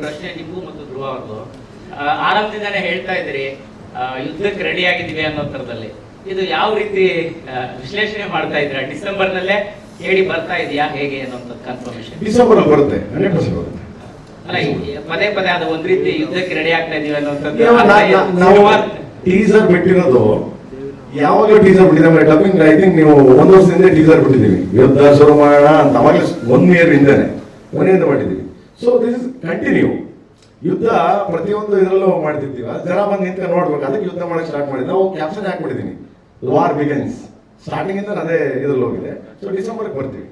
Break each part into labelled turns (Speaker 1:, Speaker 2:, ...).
Speaker 1: ಪ್ರಶ್ನೆ ನಿಮಗೂ ಮತ್ತು ಧ್ರುವ ಅವ್ರದ್ದು ಆ, ಆರಂಭದಿಂದಾನೇ ಹೇಳ್ತಾ ಇದ್ರಿ ಯುದ್ಧಕ್ಕೆ ರೆಡಿ ಆಗಿದ್ದೀವಿ ಅನ್ನೋ ಥರದಲ್ಲಿ. ಇದು ಯಾವ ರೀತಿ ವಿಶ್ಲೇಷಣೆ ಮಾಡ್ತಾ ಇದ್ರ ಡಿಸೆಂಬರ್ ನಲ್ಲೇ ಹೇಳಿ ಬರ್ತಾ ಇದೆಯಾ? ಹೇಗೆ ಅನ್ನೋಂಥ ಕನ್ಫರ್ಮೇಶನ್
Speaker 2: ಡಿಸೆಂಬರ್ ಬರುತ್ತೆ ಹಂಡ್ರೆಡ್ ಪರ್ಸೆಂಟ್ ಬರುತ್ತೆ.
Speaker 1: ಅಲ್ಲ ಪದೇ ಪದೇ ಅದು ಒಂದ್ ರೀತಿ ಯುದ್ಧಕ್ಕೆ ರೆಡಿ ಆಗ್ತಾ ಇದೀವಿ ಅನ್ನೋಂಥದ್ದು
Speaker 2: ಟೀಸರ್ ಬಿಟ್ಟಿರೋದು ಯಾವಾಗಲೂ ಟೀಸರ್ ಬಿಟ್ಟಿದ್ದಾರೆ ಡಬ್ಬಿಂಗ್ ಐ ಥಿಂಕ್ ನೀವು ಒಂದು ವರ್ಷದಿಂದ ಟೀಸರ್ ಬಿಟ್ಟಿದ್ದೀವಿ. ಯುದ್ಧ ಶುರು ಮಾಡೋಣ ಅಂತ ಅವಾಗಲೇ ಒನ್ ಇಯರ್ ಹಿಂದೆನೆ ಒನ್ ಇಯರ್ ಮಾಡಿದ್ದೀವಿ. ಸೊ ದಿಸ್ ಇಸ್ ಕಂಟಿನ್ಯೂ ಯುದ್ಧ ಪ್ರತಿಯೊಂದು ಇದರಲ್ಲೂ ಮಾಡ್ತಿದ್ದೀವಿ. ಅದು ಜನ ಬಂದು ನಿಂತ ನೋಡ್ಬೇಕು. ಅದಕ್ಕೆ ಯುದ್ಧ ಮಾಡಕ್ಕೆ ಸ್ಟಾರ್ಟ್ ಮಾಡಿದ್ವಿ ನಾವು ಕ್ಯಾಪ್ಷನ್ ಹಾಕ್ಬಿಟ್ಟಿದ್ದೀನಿ ವಾರ್ ಬಿಗನ್ಸ್ ಸ್ಟಾರ್ಟಿಂಗ್ ಇಂದ ಅದೇ ಇದ್ರಲ್ಲಿ ಹೋಗಿದೆ. ಸೊ ಡಿಸೆಂಬರ್ಗೆ ಬರ್ತೀವಿ.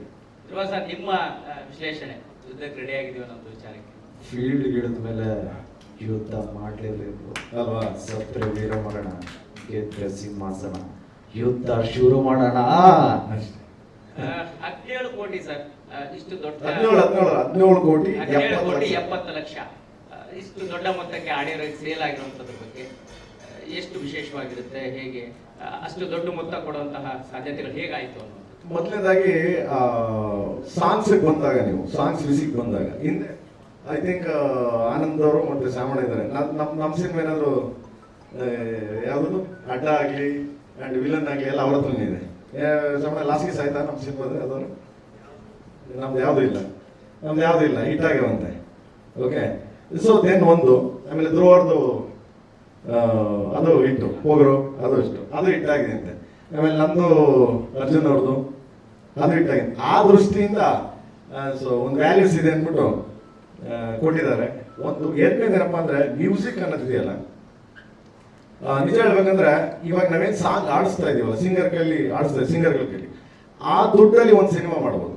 Speaker 1: ನಿಮ್ಮ ವಿಶ್ಲೇಷಣೆ ಯುದ್ಧಕ್ಕೆ ರೆಡಿ ಆಗಿದೀವಿ ಅನ್ನೋದು ವಿಚಾರಕ್ಕೆ.
Speaker 3: ಫೀಲ್ಡ್ ಗಿಡದ ಮೇಲೆ ಯುದ್ಧ ಮಾಡಲೇಬೇಕು.
Speaker 2: ಅಲ್ವಾ?
Speaker 3: ಸತ್ರೆ ವೀರಮರಣ ಗೆದ್ರೆ ಸಿಂಹಾಸನ. ಯುದ್ಧ ಶುರು ಮಾಡೋಣ.
Speaker 2: ಅಷ್ಟೇ.
Speaker 1: ಹದಿನೇಳು ಕೋಟಿ ಸರ್. ಇಷ್ಟು ದೊಡ್ಡ
Speaker 2: ಹದಿನೇಳು ಹದಿನೇಳು ಹದಿನೇಳು ಕೋಟಿ
Speaker 1: ಹದಿನೇಳು ಕೋಟಿ. ಎಪ್ಪತ್ತು ಲಕ್ಷ. ಇಷ್ಟು ದೊಡ್ಡ ಮೊತ್ತಕ್ಕೆ ಆಡಿಯೋ ಸೇಲ್ ಆಗಿರುವಂತದ್ರ ಬಗ್ಗೆ ಎಷ್ಟು ವಿಶೇಷವಾಗಿರುತ್ತೆ ಹೇಗೆ ಅಷ್ಟು ದೊಡ್ಡ ಮೊತ್ತ ಕೊಡುವಂತಹ ಸಾಧ್ಯತೆಗಳು ಹೇಗಾಯ್ತು ಅನ್ನೋದು.
Speaker 2: ಮೊದಲನೇದಾಗಿ ಸಾಂಗ್ಸ್ ಬಂದಾಗ ನೀವು ಸಾಂಗ್ಸ್ ಮ್ಯೂಸಿಕ್ ಬಂದಾಗ ಹಿಂದೆ ಐ ಥಿಂಕ್ ಆನಂದ್ ಅವರು ಮತ್ತೆ ಸಾಮಣ್ಣ ಇದ್ದಾರೆ. ನಮ್ಮ ನಮ್ಮ ಸಿನಿಮಾ ಏನಾದ್ರು ಯಾವುದು ಅಡ್ಡ ಆಗಲಿ ಅಂಡ್ ವಿಲನ್ ಆಗಲಿ ಎಲ್ಲ ಅವ್ರ ಹತ್ರನೇ ಇದೆ. ಸಾಮಣ್ಣ ಲಾಸ್ಗೆ ಸಾಯ್ತಾ ನಮ್ಮ ಸಿನಿಮಾದವರು ನಮ್ದು ಯಾವುದೂ ಇಲ್ಲ. ನಮ್ದು ಯಾವುದೂ ಇಲ್ಲ. ಹಿಟ್ ಆಗಿರುವಂತೆ ಓಕೆ ಸೊ ದೆನ್ ಒಂದು, ಆಮೇಲೆ ಧ್ರುವರ್ದು ಅದು ಹಿಟ್ಟು ಹೋಗರು ಅದು ಇಷ್ಟು. ಅದು ಹಿಟ್ಟಾಗಿದೆ ಅಂತೆ ಆಮೇಲೆ ನಂದು ಅರ್ಜುನ್ ಅವ್ರದ್ದು ಅದು ಹಿಟ್ಟಾಗಿದೆ ಆ ದೃಷ್ಟಿಯಿಂದ ಸೊ ಒಂದು ವ್ಯಾಲ್ಯೂಸ್ ಇದೆ ಅಂದ್ಬಿಟ್ಟು ಕೊಟ್ಟಿದ್ದಾರೆ. ಒಂದು ಏನಪ್ಪ ಅಂದ್ರೆ ಮ್ಯೂಸಿಕ್ ಅನ್ನೋದಿದೆಯಲ್ಲ. ನಿಜ ಹೇಳ್ಬೇಕಂದ್ರೆ ಇವಾಗ ನಾವೇನು ಸಾಂಗ್ ಆಡಿಸ್ತಾ ಇದೀವಲ್ಲ ಸಿಂಗರ್ ಕೈಲಿ ಆಡಿಸ್ತಾ, ಸಿಂಗರ್ಗಳ ಕೈಲಿ, ಆ ದುಡ್ಡಲ್ಲಿ ಒಂದು ಸಿನಿಮಾ ಮಾಡ್ಬೋದು.